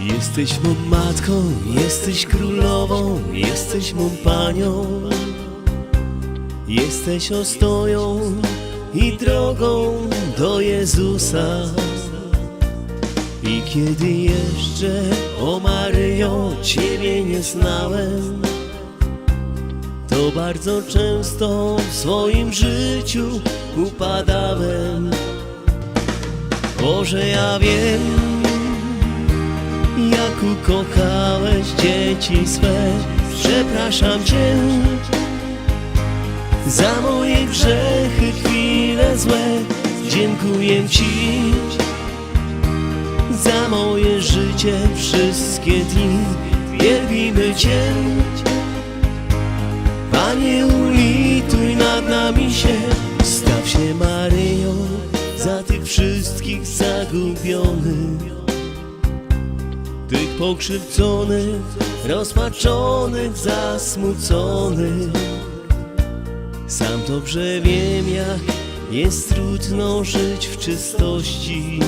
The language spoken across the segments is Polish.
Jesteś mą matką, jesteś królową, jesteś mą panią. Jesteś ostoją i drogą do Jezusa. I kiedy jeszcze, o Maryjo, Ciebie nie znałem, to bardzo często w swoim życiu upadałem. Boże, ja wiem, jak ukochałeś dzieci swe. Przepraszam Cię za moje grzechy, chwile złe. Dziękuję Ci za moje życie, wszystkie dni. Wielbimy Cię. Panie, ulituj nad nami się, staw się Maryją za tych wszystkich zagubionych, tych pokrzywdzonych, rozpaczonych, zasmuconych. Sam dobrze wiem, jak jest trudno żyć w czystości,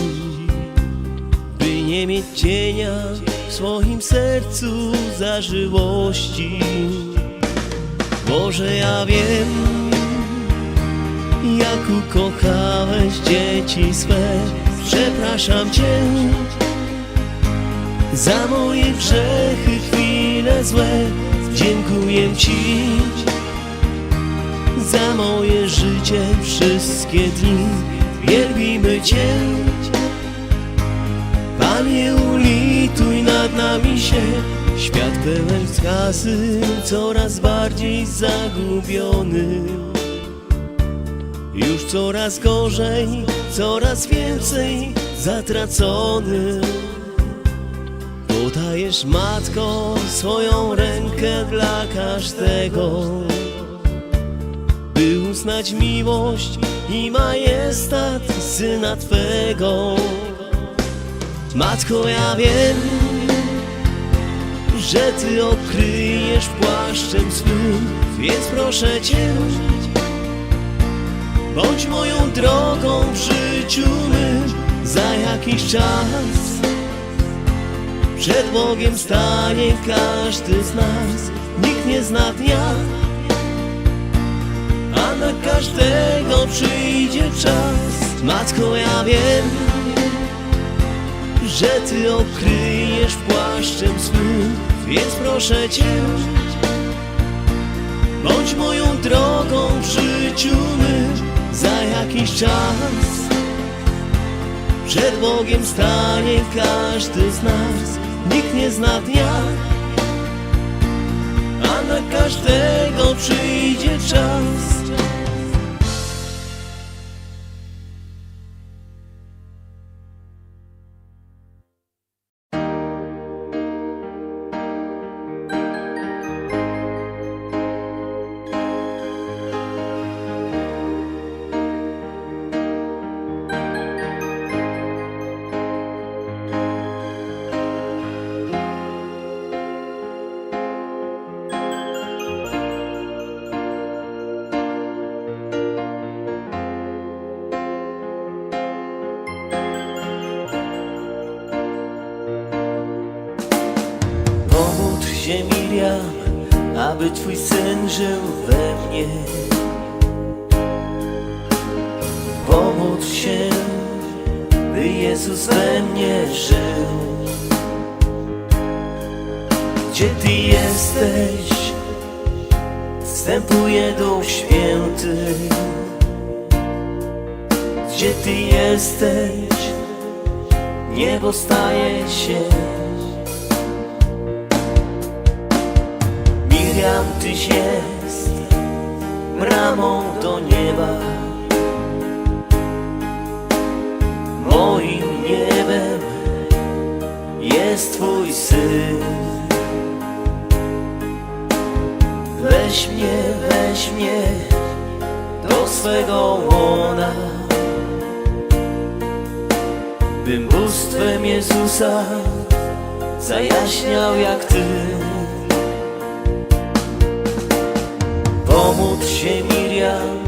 by nie mieć cienia w swoim sercu zażyłości. Boże, ja wiem, jak ukochałeś dzieci swe. Przepraszam Cię za moje grzechy, chwile złe. Dziękuję Ci za moje życie, wszystkie dni. Wielbimy Cię, Panie, ulituj nad nami się. Świat pełen skazy, coraz bardziej zagubiony. Już coraz gorzej, coraz więcej zatracony. Podajesz matko swoją rękę dla każdego, by uznać miłość i majestat syna Twego. Matko, ja wiem, że Ty okryjesz płaszczem swym, więc proszę Cię, bądź moją drogą w życiu mym za jakiś czas. Przed Bogiem stanie każdy z nas, nikt nie zna dnia, a na każdego przyjdzie czas. Matko, ja wiem, że Ty okryjesz płaszczem swym, więc proszę Cię, bądź moją drogą w życiu mym za jakiś czas. Przed Bogiem stanie każdy z nas, nikt nie zna dnia, a na każdego przyjdzie czas. Aby Twój Syn żył we mnie. Pomódl się, by Jezus we mnie żył. Gdzie Ty jesteś, wstępuje Duch Święty. Gdzie Ty jesteś, niebo staje się. Miriam, Tyś jest bramą do nieba. Moim niebem jest Twój Syn. Weź mnie, weź mnie do swego łona, bym bóstwem Jezusa zajaśniał jak Ty. Pomódl się Miriam,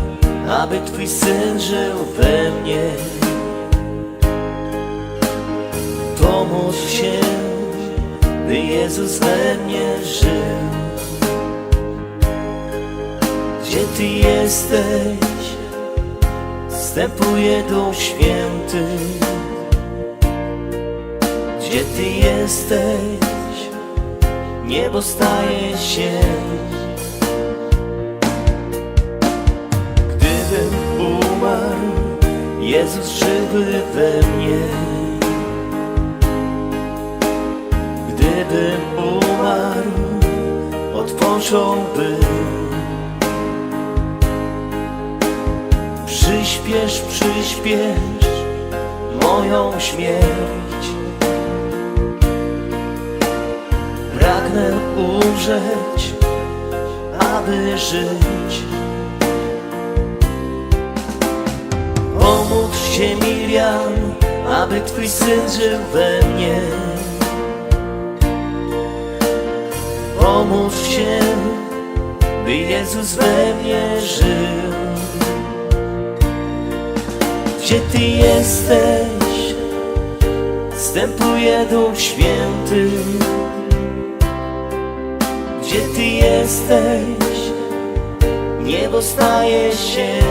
aby Twój Syn żył we mnie. Pomódl się, by Jezus we mnie żył. Gdzie Ty jesteś, wstępuje Duch Święty. Gdzie Ty jesteś, niebo staje się. Jezus we mnie. Gdybym umarł, odpocząłbym. Przyśpiesz, przyśpiesz moją śmierć. Pragnę umrzeć, aby żyć. Miriam, aby Twój syn żył we mnie. Pomóż się, by Jezus we mnie żył. Gdzie Ty jesteś, wstępuje Duch Święty. Gdzie Ty jesteś, niebo staje się.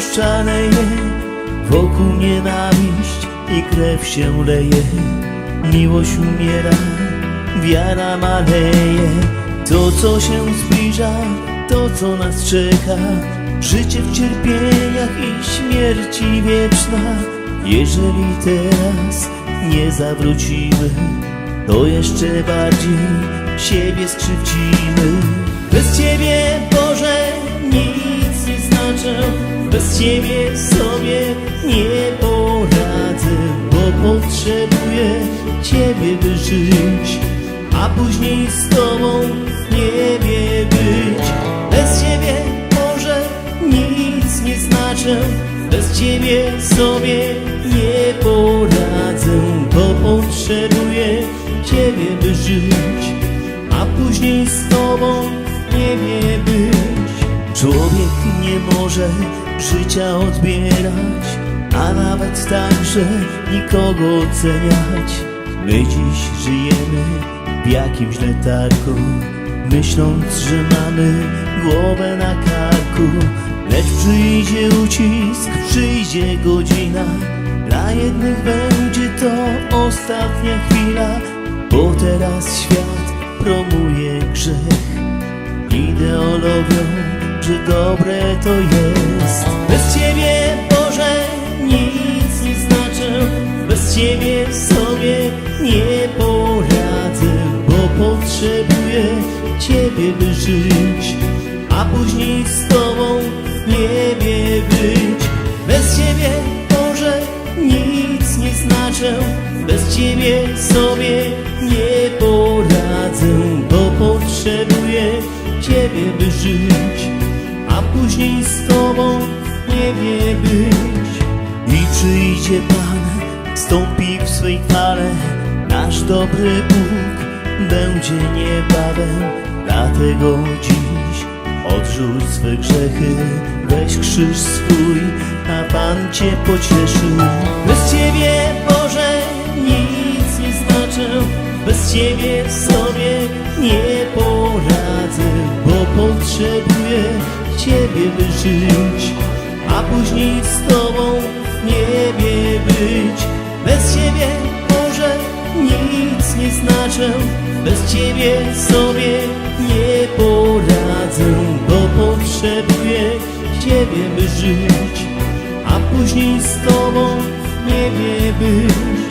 Zło szaleje, wokół nienawiść i krew się leje, miłość umiera, wiara maleje, to co się zbliża, to co nas czeka, życie w cierpieniach i śmierci wieczna, jeżeli teraz nie zawrócimy, to jeszcze bardziej siebie skrzywdzimy. Bez Ciebie, Boże, nic nie znaczę, bez Ciebie sobie nie poradzę, bo potrzebuję Ciebie, by żyć, a później z Tobą w niebie być. Bez Ciebie, Boże, nic nie znaczę, bez Ciebie sobie nie poradzę, bo potrzebuję Ciebie, by żyć, a później z Tobą w niebie być. Człowiek nie może życia odbierać, a nawet także nikogo oceniać. My dziś żyjemy w jakimś letargu, myśląc, że mamy głowę na karku. Lecz przyjdzie ucisk, przyjdzie godzina, dla jednych będzie to ostatnia chwila, bo teraz świat promuje grzech ideologią, dobre to jest. Bez Ciebie, Boże, nic nie znaczę, bez Ciebie sobie nie poradzę, bo potrzebuję Ciebie, by żyć, a później z Tobą w niebie być. Bez Ciebie, Boże, nic nie znaczę, bez Ciebie sobie nie poradzę, bo potrzebuję Ciebie, by żyć, później z Tobą w niebie być. I przyjdzie Pan, stąpi w swej chwale, nasz dobry Bóg będzie niebawem, dlatego dziś odrzuć swe grzechy, weź krzyż swój, a Pan Cię pocieszy. Bez Ciebie, Boże, nic nie znaczę, bez Ciebie sobie nie poradzę, bo potrzebuję Ciebie, by żyć, a później z Tobą w niebie być. Bez Ciebie, Boże, nic nie znaczę, bez Ciebie sobie nie poradzę, potrzebuję Ciebie by żyć A później z Tobą w niebie być